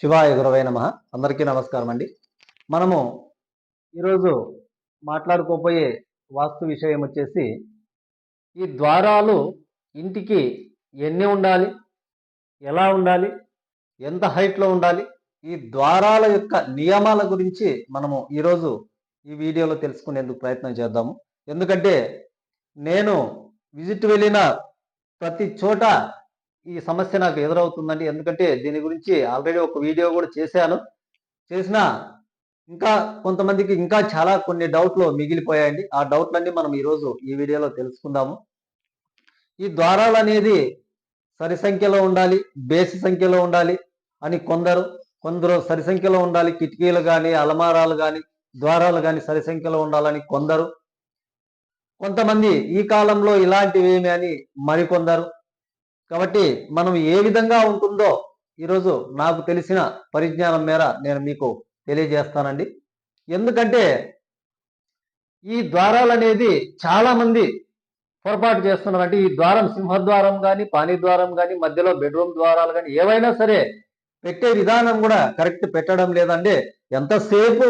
శివాయ గురవై నమ. అందరికీ నమస్కారం అండి. మనము ఈరోజు మాట్లాడుకోబోయే వాస్తు విషయం వచ్చేసి ఈ ద్వారాలు ఇంటికి ఎన్ని ఉండాలి? ఎలా ఉండాలి? ఎంత హైట్లో ఉండాలి? ఈ ద్వారాల యొక్క నియమాల గురించి మనము ఈరోజు ఈ వీడియోలో తెలుసుకునేందుకు ప్రయత్నం చేద్దాము. ఎందుకంటే నేను విజిట్ వెళ్ళిన ప్రతి చోట ఈ సమస్య నాకు ఎదురవుతుందండి. ఎందుకంటే దీని గురించి ఆల్రెడీ ఒక వీడియో కూడా చేశాను. చేసిన ఇంకా కొంతమందికి ఇంకా చాలా కొన్ని డౌట్లు మిగిలిపోయాయండి. ఆ డౌట్లన్నీ మనం ఈరోజు ఈ వీడియోలో తెలుసుకుందాము. ఈ ద్వారాలు అనేది సరి సంఖ్యలో ఉండాలి బేసి సంఖ్యలో ఉండాలి అని కొందరు కొందరు సరి సంఖ్యలో ఉండాలి కిటికీలు కానీ అలమారాలు కానీ ద్వారాలు కానీ సరి సంఖ్యలో ఉండాలని కొందరు. కొంతమంది ఈ కాలంలో ఇలాంటివి ఏమి అని మరికొందరు. కాబట్టి మనం ఏ విధంగా ఉంటుందో ఈరోజు నాకు తెలిసిన పరిజ్ఞానం మేర నేను మీకు తెలియజేస్తానండి. ఎందుకంటే ఈ ద్వారాలు అనేది చాలామంది పొరపాటు చేస్తున్నారు. అంటే ఈ ద్వారం సింహద్వారం కానీ పాని ద్వారం కానీ మధ్యలో బెడ్రూమ్ ద్వారాలు కానీ ఏవైనా సరే పెట్టే విధానం కూడా కరెక్ట్ పెట్టడం లేదంటే ఎంతసేపు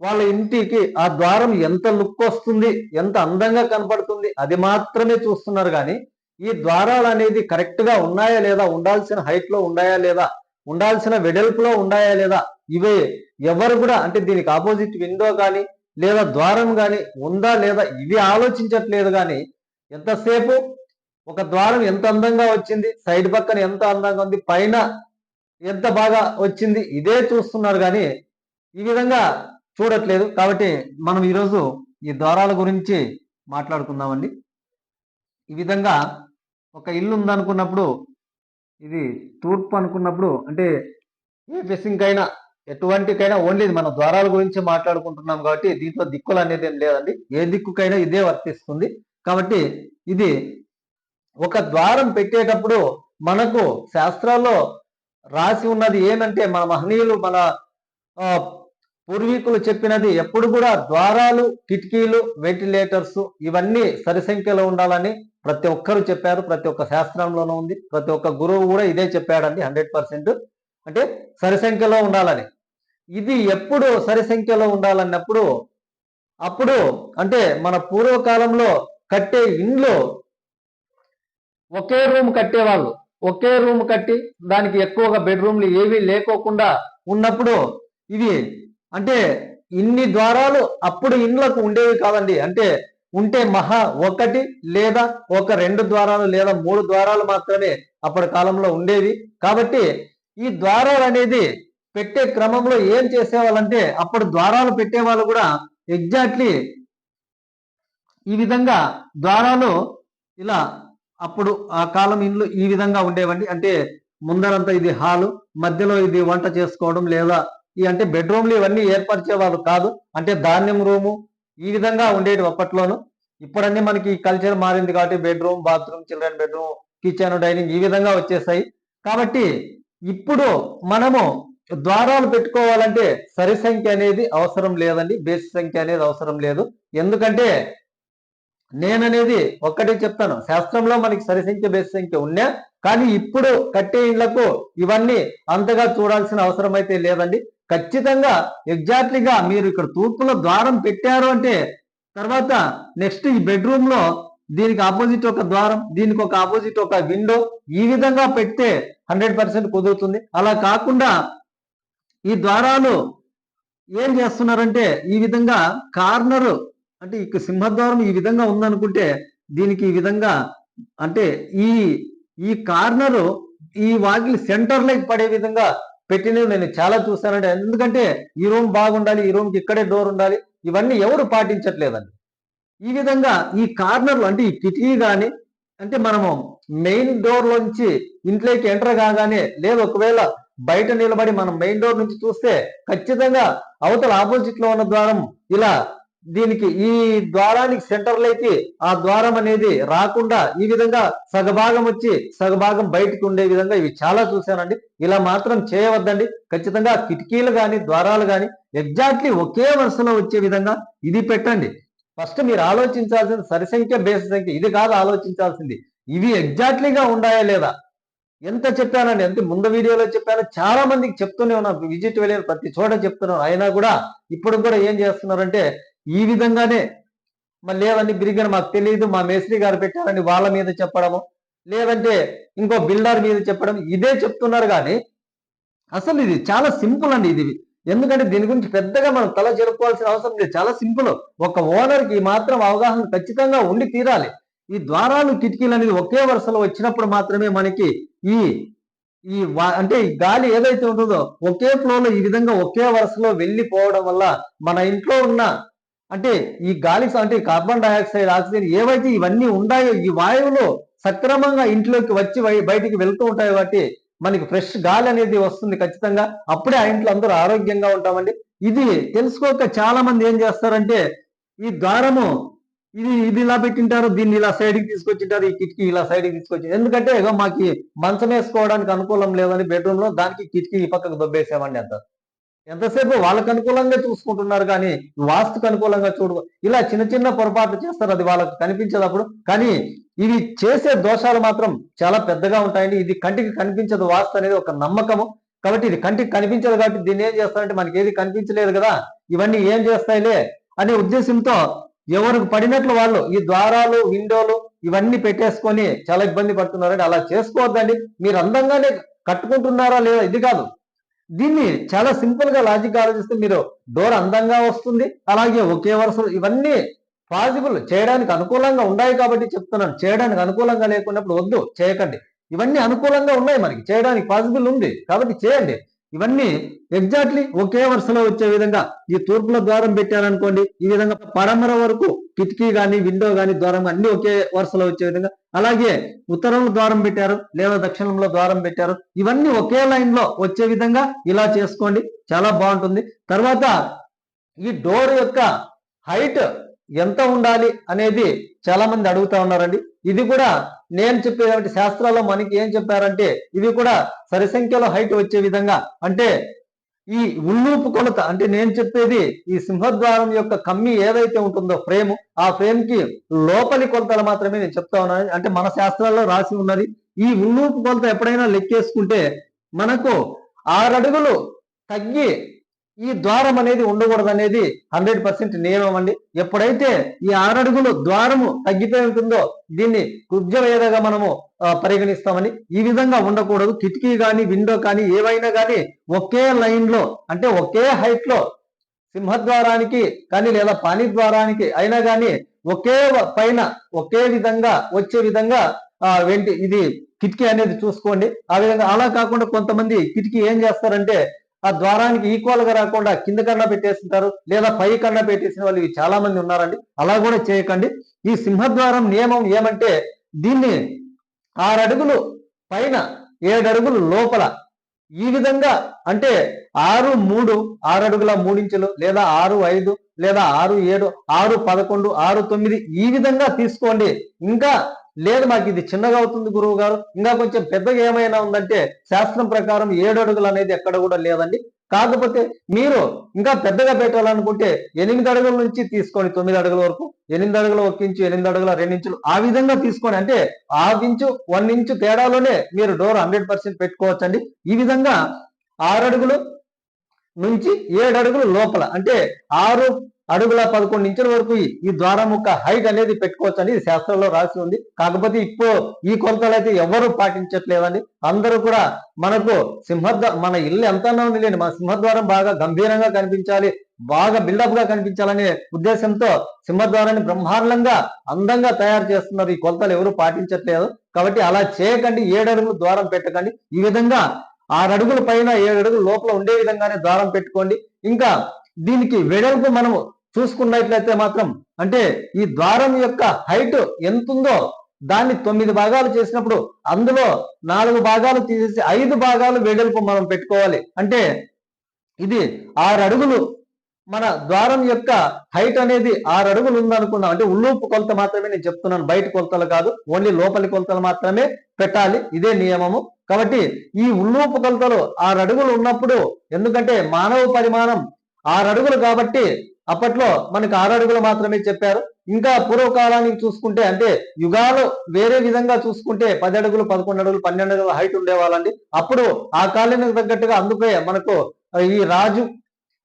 వాళ్ళ ఇంటికి ఆ ద్వారం ఎంత లుక్ వస్తుంది ఎంత అందంగా కనపడుతుంది అది మాత్రమే చూస్తున్నారు కానీ ఈ ద్వారాలు అనేది కరెక్ట్గా ఉన్నాయా లేదా ఉండాల్సిన హైట్లో ఉన్నాయా లేదా ఉండాల్సిన వెడల్పులో ఉన్నాయా లేదా ఇవే ఎవరు కూడా అంటే దీనికి ఆపోజిట్ విండో కానీ లేదా ద్వారం కానీ ఉందా లేదా ఇవి ఆలోచించట్లేదు కానీ ఎంతసేపు ఒక ద్వారం ఎంత అందంగా వచ్చింది సైడ్ పక్కన ఎంత అందంగా ఉంది పైన ఎంత బాగా వచ్చింది ఇదే చూస్తున్నారు కానీ ఈ విధంగా చూడట్లేదు. కాబట్టి మనం ఈరోజు ఈ ద్వారాల గురించి మాట్లాడుకుందామండి. ఈ విధంగా ఒక ఇల్లు ఉందనుకున్నప్పుడు ఇది తూర్పు అనుకున్నప్పుడు అంటే ఏ ఫెసింగ్ అయినా ఎటువంటికైనా ఓన్లీ మన ద్వారాల గురించి మాట్లాడుకుంటున్నాం కాబట్టి దీంట్లో దిక్కులు అనేది ఏం లేదండి. ఏ దిక్కుకైనా ఇదే వర్తిస్తుంది. కాబట్టి ఇది ఒక ద్వారం పెట్టేటప్పుడు మనకు శాస్త్రాల్లో రాసి ఉన్నది ఏమంటే మన మహనీయులు మన పూర్వీకులు చెప్పినది ఎప్పుడు కూడా ద్వారాలు కిటికీలు వెంటిలేటర్స్ ఇవన్నీ సరి సంఖ్యలో ఉండాలని ప్రతి ఒక్కరు చెప్పారు ప్రతి ఒక్క శాస్త్రంలోనూ ఉంది ప్రతి ఒక్క గురువు కూడా ఇదే చెప్పాడండి హండ్రెడ్ పర్సెంట్. అంటే సరి సంఖ్యలో ఉండాలని. ఇది ఎప్పుడు సరి సంఖ్యలో ఉండాలన్నప్పుడు అప్పుడు అంటే మన పూర్వకాలంలో కట్టే ఇండ్లు ఒకే రూమ్ కట్టేవాళ్ళు. ఒకే రూమ్ కట్టి దానికి ఎక్కువగా బెడ్రూమ్లు ఏవి లేకోకుండా ఉన్నప్పుడు ఇది అంటే ఇన్ని ద్వారాలు అప్పుడు ఇండ్లకు ఉండేవి కాదండి. అంటే ఉంటే మహా ఒకటి లేదా ఒక రెండు ద్వారాలు లేదా మూడు ద్వారాలు మాత్రమే అప్పటి కాలంలో ఉండేవి. కాబట్టి ఈ ద్వారాలు అనేది పెట్టే క్రమంలో ఏం చేసేవాళ్ళంటే అప్పుడు ద్వారాలు పెట్టేవాళ్ళు కూడా ఎగ్జాక్ట్లీ ఈ విధంగా ద్వారాలు ఇలా అప్పుడు ఆ కాలం ఇండ్లు ఈ విధంగా ఉండేవండి. అంటే ముందరంతా ఇది హాలు మధ్యలో ఇది వంట చేసుకోవడం లేదా ఈ అంటే బెడ్రూమ్లు ఇవన్నీ ఏర్పరిచేవాళ్ళు కాదు. అంటే ధాన్యం రూము ఈ విధంగా ఉండేవి అప్పట్లోను. ఇప్పుడన్నీ మనకి కల్చర్ మారింది కాబట్టి bedroom bathroom children bedroom kitchen dining ఈ విధంగా వచ్చేసాయి. కాబట్టి ఇప్పుడు మనము ద్వారాలు పెట్టుకోవాలంటే సరి సంఖ్య అనేది అవసరం లేదండి. బేసి సంఖ్య అనేది అవసరం లేదు. ఎందుకంటే నేననేది ఒక్కటే చెప్తాను. శాస్త్రంలో మనకి సరి సంఖ్య బేసి సంఖ్య ఉన్నా కానీ ఇప్పుడు కట్టే ఇండ్లకు ఇవన్నీ అంతగా చూడాల్సిన అవసరం అయితే లేదండి. ఖచ్చితంగా ఎగ్జాక్ట్లీగా మీరు ఇక్కడ తూర్పులో ద్వారం పెట్టారు అంటే తర్వాత నెక్స్ట్ ఈ బెడ్రూమ్లో దీనికి ఆపోజిట్ ఒక ద్వారం దీనికి ఒక ఆపోజిట్ ఒక విండో ఈ విధంగా పెడితే హండ్రెడ్ పర్సెంట్ కుదురుతుంది. అలా కాకుండా ఈ ద్వారాలు ఏం చేస్తున్నారంటే ఈ విధంగా కార్నర్ అంటే ఇక సింహద్వారం ఈ విధంగా ఉందనుకుంటే దీనికి ఈ విధంగా అంటే ఈ ఈ కార్నర్ ఈ వాకిలి సెంటర్ లైక్ పడే విధంగా పెట్టినవి నేను చాలా చూశానండి. ఎందుకంటే ఈ రూమ్ బాగుండాలి ఈ రూమ్కి ఇక్కడే డోర్ ఉండాలి ఇవన్నీ ఎవరు పాటించట్లేదండి. ఈ విధంగా ఈ కార్నర్లు అంటే ఈ కిటికీ కానీ అంటే మనము మెయిన్ డోర్ లోంచి ఇంట్లోకి ఎంటర్ కాగానే లేదు ఒకవేళ బయట నిలబడి మనం మెయిన్ డోర్ నుంచి చూస్తే ఖచ్చితంగా అవతల ఆపోజిట్లో ఉన్న ద్వారం ఇలా దీనికి ఈ ద్వారానికి సెంటర్లోకి ఆ ద్వారం అనేది రాకుండా ఈ విధంగా సగభాగం వచ్చి సగభాగం బయటికి ఉండే విధంగా ఇవి చాలా చూశానండి. ఇలా మాత్రం చేయవద్దండి. ఖచ్చితంగా కిటికీలు కానీ ద్వారాలు కానీ ఎగ్జాక్ట్లీ ఒకే వరుసలో వచ్చే విధంగా ఇది పెట్టండి. ఫస్ట్ మీరు ఆలోచించాల్సింది సరిసంఖ్య బేసి సంఖ్య. ఇది కాదు ఆలోచించాల్సింది. ఇవి ఎగ్జాక్ట్లీగా ఉన్నాయా లేదా? ఎంత చెప్పానండి. ఎంత ముందు వీడియోలో చెప్పాను. చాలా మందికి చెప్తూనే ఉన్నాను విజిట్ వెళ్ళిన ప్రతి చోట చెప్తున్నాను అయినా కూడా ఇప్పుడు కూడా ఏం చేస్తున్నారంటే ఈ విధంగానే మరి లేదండి బిరిగని మాకు తెలియదు మా మేస్త్రి గారు పెట్టారని వాళ్ళ మీద చెప్పడము లేదంటే ఇంకో బిల్డర్ మీద చెప్పడం ఇదే చెప్తున్నారు కానీ అసలు ఇది చాలా సింపుల్ అండి ఇది. ఎందుకంటే దీని గురించి పెద్దగా మనం తల జరుపుకోవాల్సిన అవసరం లేదు. చాలా సింపుల్. ఒక ఓనర్కి మాత్రం అవగాహన ఖచ్చితంగా ఉండి తీరాలి. ఈ ద్వారాలు కిటికీలు అనేది ఒకే వరుసలో వచ్చినప్పుడు మాత్రమే మనకి ఈ ఈ అంటే గాలి ఏదైతే ఉంటుందో ఒకే ఫ్లోలో ఈ విధంగా ఒకే వరుసలో వెళ్ళిపోవడం వల్ల మన ఇంట్లో ఉన్న అంటే ఈ గాలి అంటే కార్బన్ డైఆక్సైడ్ ఆక్సిజన్ ఏవైతే ఇవన్నీ ఉన్నాయో ఈ వాయువులు సక్రమంగా ఇంట్లోకి వచ్చి బయటికి వెళ్తూ ఉంటాయి కాబట్టి మనకి ఫ్రెష్ గాలి అనేది వస్తుంది ఖచ్చితంగా. అప్పుడే ఆ ఇంట్లో అందరూ ఆరోగ్యంగా ఉంటామండి. ఇది తెలుసుకోక చాలా మంది ఏం చేస్తారంటే ఈ ద్వారము ఇది ఇది ఇలా పెట్టింటారు దీన్ని ఇలా సైడ్కి తీసుకొచ్చింటారు ఈ కిటికీ ఇలా సైడ్కి తీసుకొచ్చి ఎందుకంటే ఇగో మాకు మంచం వేసుకోవడానికి అనుకూలం లేదని బెడ్రూమ్లో దానికి కిటికీ ఈ పక్కకు దొబ్బేసామండి అంత ఎంతసేపు వాళ్ళకు అనుకూలంగా చూసుకుంటున్నారు కానీ వాస్తుకు అనుకూలంగా చూడు ఇలా చిన్న చిన్న పొరపాట్లు చేస్తారు అది వాళ్ళకు కనిపించేటప్పుడు. కానీ ఇవి చేసే దోషాలు మాత్రం చాలా పెద్దగా ఉంటాయండి. ఇది కంటికి కనిపించదు వాస్తు అనేది ఒక నమ్మకము. కాబట్టి ఇది కంటికి కనిపించదు కాబట్టి దీన్ని ఏం చేస్తారంటే మనకి ఏది కనిపించలేదు కదా ఇవన్నీ ఏం చేస్తాయిలే అనే ఉద్దేశంతో ఎవరికి పడినట్లు వాళ్ళు ఈ ద్వారాలు విండోలు ఇవన్నీ పెట్టేసుకొని చాలా ఇబ్బంది పడుతున్నారండి. అలా చేసుకోవద్దండి. మీరు అందంగానే కట్టుకుంటున్నారా లేదా ఇది కాదు. దీన్ని చాలా సింపుల్గా లాజిక్ ఆలోచిస్తే మీరు డోర్ అందంగా వస్తుంది అలాగే ఒకే వరుస ఇవన్నీ పాజిబుల్ చేయడానికి అనుకూలంగా ఉన్నాయి కాబట్టి చెప్తున్నాను. చేయడానికి అనుకూలంగా లేకున్నప్పుడు వద్దు చేయకండి. ఇవన్నీ అనుకూలంగా ఉన్నాయి మనకి చేయడానికి పాసిబుల్ ఉంది కాబట్టి చేయండి. ఇవన్నీ ఎగ్జాక్ట్లీ ఒకే వరుసలో వచ్చే విధంగా ఈ తూర్పులో ద్వారం పెట్టారనుకోండి ఈ విధంగా పడమర వరకు కిటికీ కానీ విండో కానీ ద్వారం అన్ని ఒకే వరుసలో వచ్చే విధంగా అలాగే ఉత్తరంలో ద్వారం పెట్టారు లేదా దక్షిణంలో ద్వారం పెట్టారు. ఇవన్నీ ఒకే లైన్లో వచ్చే విధంగా ఇలా చేసుకోండి. చాలా బాగుంటుంది. తర్వాత ఈ డోర్ యొక్క హైట్ ఎంత ఉండాలి అనేది చాలా మంది అడుగుతా ఉన్నారండి. ఇది కూడా నేను చెప్పేటువంటి శాస్త్రాల్లో మనకి ఏం చెప్పారంటే ఇది కూడా సరి సంఖ్యలో హైట్ వచ్చే విధంగా. అంటే ఈ ఉల్లూపు కొలత అంటే నేను చెప్పేది ఈ సింహద్వారం యొక్క కమ్మి ఏదైతే ఉంటుందో ఫ్రేమ్ ఆ ఫ్రేమ్కి లోపలి కొలతలు మాత్రమే నేను చెప్తా ఉన్నాను. అంటే మన శాస్త్రాల్లో రాసి ఉన్నది ఈ ఉల్లూపు కొలత ఎప్పుడైనా లెక్కేసుకుంటే మనకు ఆరడుగులు తగ్గి ఈ ద్వారం అనేది ఉండకూడదు అనేది హండ్రెడ్ పర్సెంట్ నియమం అండి. ఎప్పుడైతే ఈ ఆరడుగులు ద్వారము తగ్గిపోయి ఉంటుందో దీన్ని కుబ్జవేదగా మనము పరిగణిస్తామని ఈ విధంగా ఉండకూడదు. కిటికీ కానీ విండో కానీ ఏవైనా కానీ ఒకే లైన్లో అంటే ఒకే హైట్లో సింహద్వారానికి కానీ లేదా పాని ద్వారానికి అయినా కానీ ఒకే పైన ఒకే విధంగా వచ్చే విధంగా ఆ వెంటి ఇది కిటికీ అనేది చూసుకోండి. ఆ విధంగా అలా కాకుండా కొంతమంది కిటికీ ఏం చేస్తారంటే ఆ ద్వారానికి ఈక్వల్గా రాకుండా కింద కన్నా పెట్టేస్తుంటారు లేదా పై కన్నా పెట్టేసిన వాళ్ళు ఇవి చాలా మంది ఉన్నారండి. అలా కూడా చేయకండి. ఈ సింహద్వారం నియమం ఏమంటే దీన్ని ఆరు అడుగులు పైన ఏడు అడుగులు లోపల ఈ విధంగా అంటే ఆరు మూడు ఆరు అడుగుల మూడించులు లేదా ఆరు ఐదు లేదా ఆరు ఏడు ఆరు పదకొండు ఆరు తొమ్మిది ఈ విధంగా తీసుకోండి. ఇంకా లేదు మాకు ఇది చిన్నగా అవుతుంది గురువు గారు. ఇంకా కొంచెం పెద్దగా ఏమైనా ఉందంటే శాస్త్రం ప్రకారం ఏడు అడుగులు అనేది ఎక్కడ కూడా లేదండి. కాకపోతే మీరు ఇంకా పెద్దగా పెట్టాలనుకుంటే ఎనిమిది అడుగుల నుంచి తీసుకోండి తొమ్మిది అడుగుల వరకు ఎనిమిది అడుగుల ఒక ఇంచు ఎనిమిది అడుగుల రెండు ఇంచులు ఆ విధంగా తీసుకొని అంటే హాఫ్ ఇంచు వన్ ఇంచు తేడాలోనే మీరు డోర్ హండ్రెడ్ పర్సెంట్ పెట్టుకోవచ్చండి. ఈ విధంగా ఆరు అడుగులు నుంచి ఏడు అడుగులు లోపల అంటే ఆరు అడుగుల పదకొండు ఇంచుల వరకు ఈ- ద్వారం యొక్క హైట్ అనేది పెట్టుకోవచ్చు అని శాస్త్రంలో రాసి ఉంది. కాకపోతే ఇప్పుడు ఈ కొలతలు అయితే ఎవరు పాటించట్లేదండి. అందరూ కూడా మనకు సింహద్వ మన ఇల్లు ఎంత ఉందిలేండి. మన సింహద్వారం బాగా గంభీరంగా కనిపించాలి. బాగా బిల్డప్గా కనిపించాలనే ఉద్దేశంతో సింహద్వారాన్ని బ్రహ్మాండంగా అందంగా తయారు చేస్తున్నారు. ఈ కొలతలు ఎవరు పాటించట్లేదు. కాబట్టి అలా చేయకండి. ఏడడుగులు ద్వారం పెట్టకండి. ఈ విధంగా ఆరు అడుగుల పైన ఏడు అడుగులు లోపల ఉండే విధంగానే ద్వారం పెట్టుకోండి. ఇంకా దీనికి వెడల్పు మనము చూసుకున్నట్లయితే మాత్రం అంటే ఈ ద్వారం యొక్క హైట్ ఎంత ఉందో దాన్ని తొమ్మిది భాగాలు చేసినప్పుడు అందులో నాలుగు భాగాలు తీసేసి ఐదు భాగాలు వెడల్పు మనం పెట్టుకోవాలి. అంటే ఇది ఆరు అడుగులు. మన ద్వారం యొక్క హైట్ అనేది ఆరు అడుగులు ఉందనుకుందాం. అంటే ఉల్లూపు కొలత మాత్రమే నేను చెప్తున్నాను. బయట కొలతలు కాదు. ఓన్లీ లోపలి కొలతలు మాత్రమే పెట్టాలి. ఇదే నియమము. కాబట్టి ఈ ఉల్లూపు కొలతలు ఆరు అడుగులు ఉన్నప్పుడు ఎందుకంటే మానవ పరిమాణం ఆరు అడుగులు కాబట్టి అప్పట్లో మనకి ఆరు అడుగులు మాత్రమే చెప్పారు. ఇంకా పూర్వకాలానికి చూసుకుంటే అంటే యుగాలు వేరే విధంగా చూసుకుంటే పది అడుగులు పదకొండు అడుగులు పన్నెండు అడుగుల హైట్ ఉండేవాళ్ళండి. అప్పుడు ఆ కాలానికి తగ్గట్టుగా అందుకే మనకు ఈ రాజు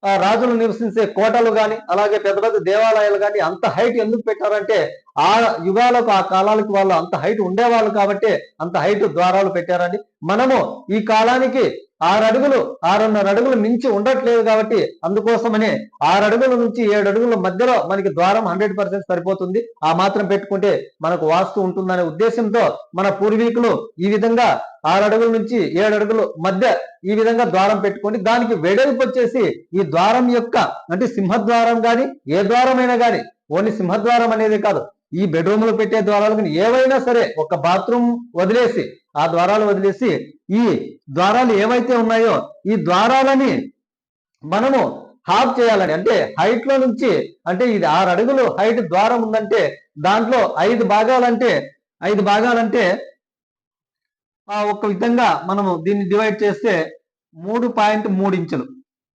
ఆ రాజులు నివసించే కోటలు గాని అలాగే పెద్ద పెద్ద దేవాలయాలు గాని అంత హైట్ ఎందుకు పెట్టారంటే ఆ యుగాలకు ఆ కాలాలకు వాళ్ళు అంత హైట్ ఉండేవాళ్ళు కాబట్టి అంత హైట్ ద్వారాలు పెట్టారండి. మనము ఈ కాలానికి ఆరు అడుగులు ఆరున్నర అడుగులు మించి ఉండట్లేదు కాబట్టి అందుకోసమనే ఆరు అడుగుల నుంచి ఏడు అడుగుల మధ్యలో మనకి ద్వారం హండ్రెడ్ పర్సెంట్ సరిపోతుంది. ఆ మాత్రం పెట్టుకుంటే మనకు వాస్తు ఉంటుందనే ఉద్దేశంతో మన పూర్వీకులు ఈ విధంగా ఆరు అడుగుల నుంచి ఏడు అడుగులు మధ్య ఈ విధంగా ద్వారం పెట్టుకొని దానికి వెడల్పు వచ్చేసి ఈ ద్వారం యొక్క అంటే సింహద్వారం గాని ఏ ద్వారమైనా గాని ఓన్లీ సింహద్వారం అనేది కాదు. ఈ బెడ్రూమ్లో పెట్టే ద్వారాలు కానీ ఏవైనా సరే ఒక బాత్రూమ్ వదిలేసి ఆ ద్వారాలు వదిలేసి ఈ ద్వారాలు ఏవైతే ఉన్నాయో ఈ ద్వారాలని మనము హాఫ్ చేయాలని అంటే హైట్లో నుంచి అంటే ఇది ఆరు అడుగులు హైట్ ద్వారం ఉందంటే దాంట్లో ఐదు భాగాలంటే ఐదు భాగాలంటే ఒక విధంగా మనము దీన్ని డివైడ్ చేస్తే మూడు పాయింట్ మూడు ఇంచులు.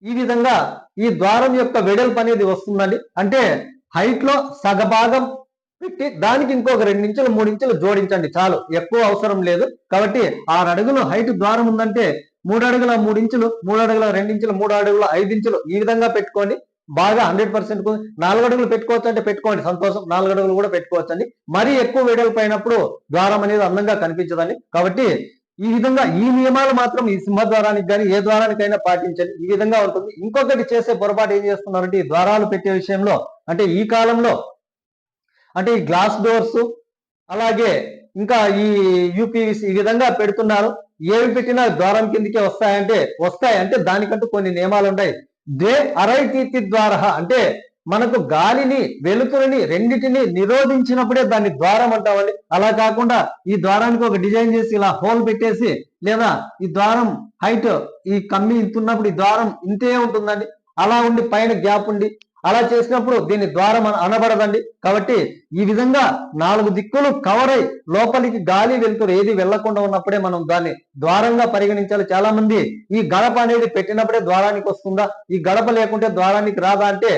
ఈ విధంగా ఈ ద్వారం యొక్క వెడల్పు అనేది వస్తుందండి. అంటే హైట్లో సగభాగం పెట్టి దానికి ఇంకొక రెండు ఇంచులు మూడు ఇంచులు జోడించండి చాలు. ఎక్కువ అవసరం లేదు. కాబట్టి ఆరు అడుగులు హైట్ ద్వారం ఉందంటే మూడు అడుగుల మూడు ఇంచులు మూడు అడుగుల రెండించులు మూడు అడుగుల ఐదు ఇంచులు ఈ విధంగా పెట్టుకోండి. బాగా హండ్రెడ్ పర్సెంట్ నాలుగు అడుగులు పెట్టుకోవచ్చు అంటే పెట్టుకోండి. సంతోషం. నాలుగు అడుగులు కూడా పెట్టుకోవచ్చు అండి మరీ ఎక్కువ వెడల్పు అయినప్పుడు ద్వారం అనేది అందంగా కనిపించదండి. కాబట్టి ఈ విధంగా ఈ నియమాలు మాత్రం ఈ సింహద్వారానికి కానీ ఏ ద్వారానికైనా పాటించండి. ఈ విధంగా ఉంటుంది. ఇంకొకటి చేసే పొరపాటు ఏం చేస్తున్నారంటే ఈ ద్వారాలు పెట్టే విషయంలో అంటే ఈ కాలంలో అంటే ఈ గ్లాస్ డోర్స్ అలాగే ఇంకా ఈ యూపీవీసీ ఈ విధంగా పెడుతున్నారు. ఏవి పెట్టినా ద్వారం కిందకే వస్తాయంటే వస్తాయి అంటే దానికంటూ కొన్ని నియమాలు ఉన్నాయి దే అరైతీతి ద్వారా అంటే మనకు గాలిని వెలుతురుని రెండిటిని నిరోధించినప్పుడే దాన్ని ద్వారం అంటామండి. అలా కాకుండా ఈ ద్వారానికి ఒక డిజైన్ చేసి ఇలా హోల్ పెట్టేసి లేదా ఈ ద్వారం హైట్ ఈ కమ్మి ఇంతున్నప్పుడు ఈ ద్వారం ఇంతే ఉంటుందండి. అలా ఉండి పైన గ్యాప్ ఉండి అలా చేసినప్పుడు దీని ద్వారం అనబడదండి. కాబట్టి ఈ విధంగా నాలుగు దిక్కులు కవర్ అయి లోపలికి గాలి వెళ్తురు ఏది వెళ్ళకుండా ఉన్నప్పుడే మనం దాన్ని ద్వారంగా పరిగణించాలి. చాలా మంది ఈ గడప అనేది పెట్టినప్పుడే ద్వారానికి వస్తుందా? ఈ గడప లేకుంటే ద్వారానికి రాదా అంటే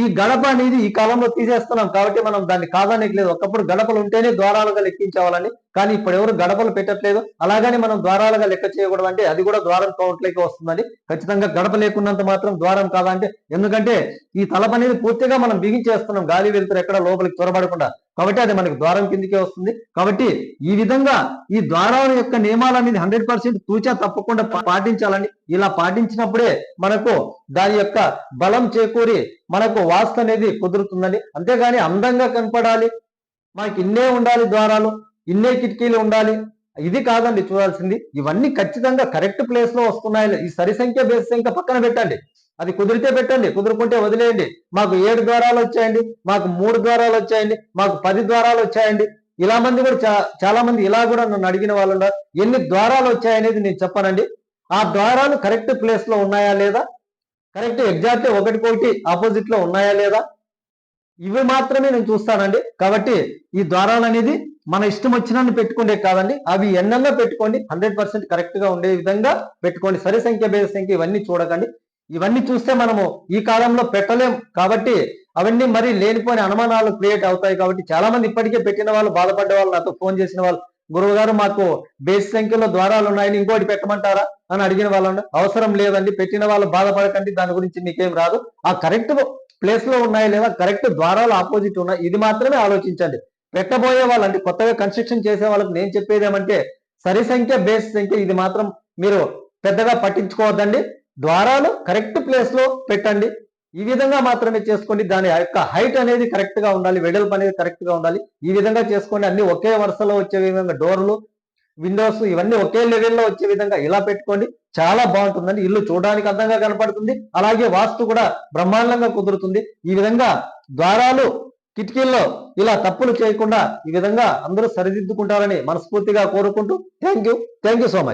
ఈ గడప అనేది ఈ కాలంలో తీసేస్తున్నాం కాబట్టి మనం దాన్ని కాదానికి లేదు ఒకప్పుడు గడపలు ఉంటేనే ద్వారాలుగా లెక్కించేవాళ్ళని కానీ ఇప్పుడు ఎవరు గడపలు పెట్టట్లేదు. అలాగని మనం ద్వారాలుగా లెక్క చేయకూడదు అంటే అది కూడా ద్వారం కౌంట్లోకి వస్తుందని ఖచ్చితంగా గడప లేకున్నంత మాత్రం ద్వారం కాదా అంటే ఎందుకంటే ఈ తలప అనేది పూర్తిగా మనం బిగించేస్తున్నాం. గాలి వెళ్తురు ఎక్కడ లోపలికి చొరబడకుండా. కాబట్టి అది మనకి ద్వారం కిందికే వస్తుంది. కాబట్టి ఈ విధంగా ఈ ద్వారాల యొక్క నియమాలు అనేది హండ్రెడ్ పర్సెంట్ తూచా తప్పకుండా పాటించాలని ఇలా పాటించినప్పుడే మనకు దాని యొక్క బలం చేకూరి మనకు వాస్తు అనేది కుదురుతుందని. అంతేగాని అందంగా కనపడాలి. మనకి ఇన్నే ఉండాలి ద్వారాలు ఇన్నే కిటికీలు ఉండాలి. ఇది కాదండి చూడాల్సింది. ఇవన్నీ ఖచ్చితంగా కరెక్ట్ ప్లేస్లో వస్తున్నాయి. ఈ సరి సంఖ్య బేసి సంఖ్య పక్కన పెట్టండి. అది కుదిరితే పెట్టండి కుదురుకుంటే వదిలేయండి. మాకు ఏడు ద్వారాలు వచ్చాయండి మాకు మూడు ద్వారాలు వచ్చాయండి మాకు పది ద్వారాలు వచ్చాయండి. ఇలా మంది కూడా చా- చాలా మంది ఇలా కూడా నన్ను అడిగిన వాళ్ళు ఉన్నారు. ఎన్ని ద్వారాలు వచ్చాయనేది నేను చెప్పానండి. ఆ ద్వారాలు కరెక్ట్ ప్లేస్లో ఉన్నాయా లేదా? కరెక్ట్ ఎగ్జాక్ట్ ఒకటికొకటి ఆపోజిట్లో ఉన్నాయా లేదా? ఇవి మాత్రమే నేను చూస్తానండి. కాబట్టి ఈ ద్వారాలు అనేది మన ఇష్టం వచ్చినాన్ని పెట్టుకుంటే కాదండి. అవి ఎన్నంగా పెట్టుకోండి హండ్రెడ్ పర్సెంట్ కరెక్ట్గా ఉండే విధంగా పెట్టుకోండి. సరి సంఖ్య భేద సంఖ్య ఇవన్నీ చూడకండి. ఇవన్నీ చూస్తే మనము ఈ కాలంలో పెట్టలేం. కాబట్టి అవన్నీ మరి లేనిపోని అనుమానాలు క్రియేట్ అవుతాయి. కాబట్టి చాలా మంది ఇప్పటికే పెట్టిన వాళ్ళు బాధపడ్డ వాళ్ళు నాతో ఫోన్ చేసిన వాళ్ళు గురువు గారు మాకు బేస్ సంఖ్యలో ద్వారాలు ఉన్నాయని ఇంకోటి పెట్టమంటారా? అని అడిగిన వాళ్ళు అవసరం లేదండి పెట్టిన వాళ్ళు బాధపడకండి దాని గురించి మీకేం రాదు. ఆ కరెక్ట్ ప్లేస్లో ఉన్నాయా లేదా కరెక్ట్ ద్వారాలు ఆపోజిట్ ఉన్నాయి ఇది మాత్రమే ఆలోచించండి. పెట్టబోయే వాళ్ళండి కొత్తగా కన్స్ట్రక్షన్ చేసే వాళ్ళకి నేను చెప్పేది ఏమంటే సరి సంఖ్య బేస్ సంఖ్య ఇది మాత్రం మీరు పెద్దగా పట్టించుకోవద్దండి. ద్వారాలు కరెక్ట్ ప్లేస్లో పెట్టండి. ఈ విధంగా మాత్రమే చేసుకోండి. దాని యొక్క హైట్ అనేది కరెక్ట్గా ఉండాలి. వెడల్పు అనేది కరెక్ట్గా ఉండాలి. ఈ విధంగా చేసుకోండి. అన్ని ఒకే వరుసలో వచ్చే విధంగా డోర్లు విండోస్ ఇవన్నీ ఒకే లెవెల్లో వచ్చే విధంగా ఇలా పెట్టుకోండి. చాలా బాగుంటుందండి. ఇల్లు చూడడానికి అందంగా కనపడుతుంది. అలాగే వాస్తు కూడా బ్రహ్మాండంగా కుదురుతుంది. ఈ విధంగా ద్వారాలు కిటికీల్లో ఇలా తప్పులు చేయకుండా ఈ విధంగా అందరూ సరిదిద్దుకుంటారని మనస్ఫూర్తిగా కోరుకుంటూ thank you. Thank you so much.